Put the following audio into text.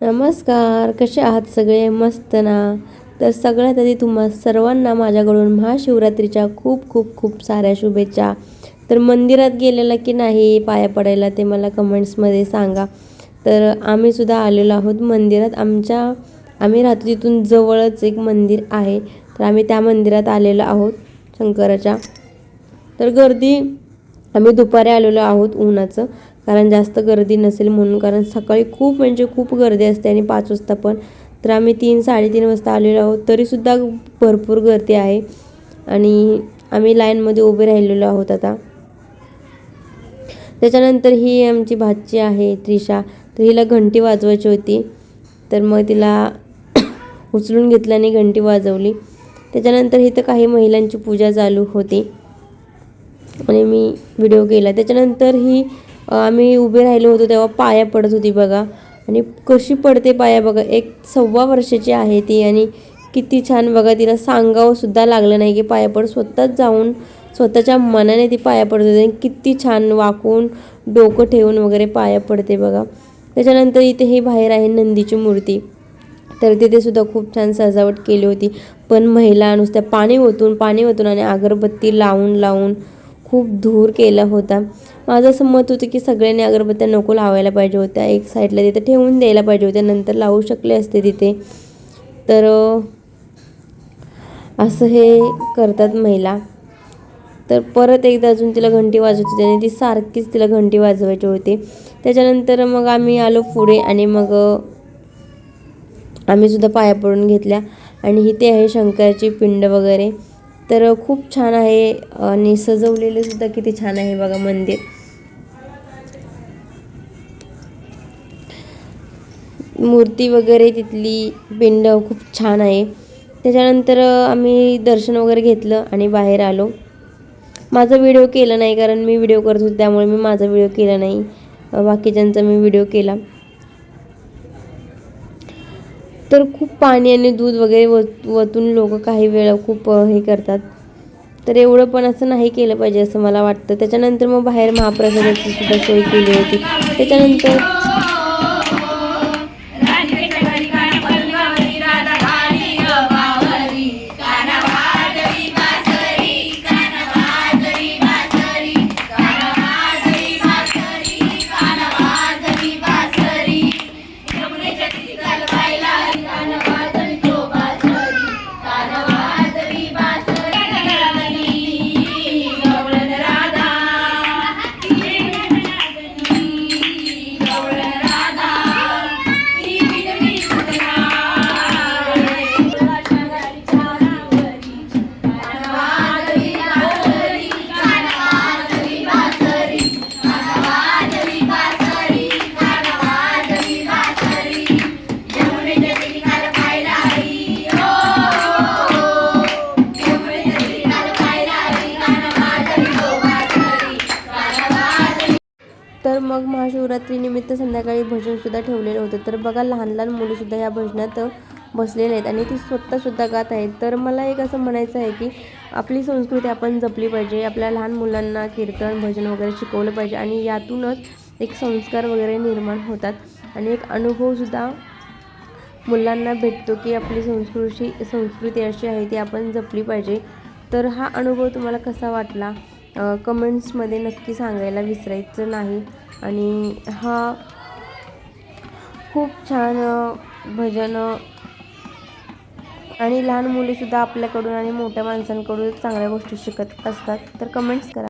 नमस्कार कसे आहात सगळे? मस्त ना? तर सगळ्यात आधी तुम्हा सर्वांना माझ्याकडून महाशिवरात्रीच्या खूप खूप खूप साऱ्या शुभेच्छा. तर मंदिरात गेलेला की नाही पाया पडायला ते मला कमेंट्समध्ये सांगा. तर आम्हीसुद्धा आलेलो आहोत मंदिरात. आमच्या आम्ही राहतो तिथून जवळच एक मंदिर आहे. तर आम्ही त्या मंदिरात आलेलो आहोत शंकराच्या. तर गर्दी आम्ही दुपारी आलेलो आहोत उन्हाचं. कारण जास्त गर्दी नसेल म्हणून कारण सकाळी खूप म्हणजे खूप गर्दी असते आणि पाच वाजता पण. तर आम्ही तीन साडेतीन वाजता आलेलो आहोत. तरीसुद्धा भरपूर गर्दी आहे आणि आम्ही लाईनमध्ये उभे राहिलेलो आहोत आता. त्याच्यानंतर ही आमची भाची आहे त्रिशा. तर हिला घंटी वाजवायची होती. तर मग तिला उचलून घेतल्याने घंटी वाजवली. त्याच्यानंतर इथं काही महिलांची पूजा चालू होती. आणि मी व्हिडिओ केला. त्याच्यानंतर ही आम्ही उभे राहिलो होतो तेव्हा पाया पडत होती बघा. आणि कशी पडते पाया बघा. एक सव्वा वर्षाची आहे ती आणि किती छान बघा तिला सांगावंसुद्धा लागलं नाही की पाया पड स्वतःच जाऊन स्वतःच्या मनाने ती पाया पडत होती. आणि किती छान वाकून डोकं ठेवून वगैरे पाया पडते बघा. त्याच्यानंतर इथे हे बाहेर आहे नंदीची मूर्ती. तर तिथे सुद्धा खूप छान सजावट केली होती. पण महिला नुसत्या पाणी ओतून पाणी ओतून आणि अगरबत्ती लावून लावून खूप धूर केला होता. माझं असं मत होतं की सगळ्यांनी अगरबत्त्या नको लावायला पाहिजे होत्या. एक साईडला तिथे ठेवून द्यायला पाहिजे होत्या. नंतर लावू शकले असते तिथे. तर असं हे करतात महिला. तर परत एकदा अजून तिला घंटी वाजवत होती आणि ती सारखीच तिला घंटी वाजवायची होती. त्याच्यानंतर मग आम्ही आलो पुढे आणि मग आम्ही सुद्धा पाया पडून घेतल्या. आणि इथे आहे शंकराची पिंड वगैरे. तर खूप छान आहे. आणि सजवलेले सुद्धा किती छान आहे बघा मंदिर. मूर्ती वगैरे तिथली पिंड खूप छान आहे. त्याच्यानंतर आम्ही दर्शन वगैरे घेतलं आणि बाहेर आलो. माझा व्हिडिओ केला नाही कारण मी व्हिडिओ करत होते त्यामुळे मी माझा व्हिडिओ केला नाही. बाकीच्यांचा मी व्हिडिओ केला. तर खूप पाणी आणि दूध वगैरे वत वतून लोक काही वेळा खूप हे करतात. तर एवढं पण असं नाही केलं पाहिजे असं मला वाटतं. त्याच्यानंतर मग बाहेर महाप्रसादाची सुद्धा सोय केली होती. त्याच्यानंतर तर मग महाशिवरात्रीनिमित्त संध्याकाळी भजनसुद्धा ठेवलेलं होतं. तर बघा लहान लहान मुलंसुद्धा या भजनात बसलेले आहेत आणि ती स्वतःसुद्धा गात आहेत. तर मला एक असं म्हणायचं आहे की आपली संस्कृती आपण जपली पाहिजे आपल्या लहान मुलांना कीर्तन भजन वगैरे शिकवलं पाहिजे आणि यातूनच एक संस्कार वगैरे निर्माण होतात आणि एक अनुभवसुद्धा मुलांना भेटतो की आपली संस्कृती संस्कृती अशी आहे ती आपण जपली पाहिजे. तर हा अनुभव तुम्हाला कसा वाटला? कमेंट्समध्ये नक्की सांगायला विसरायचं नाही. आणि हा खूप छान भजन आणि लहान मुलेसुद्धा आपल्याकडून आणि मोठ्या माणसांकडून चांगल्या गोष्टी शिकत असतात. तर कमेंट्स करा.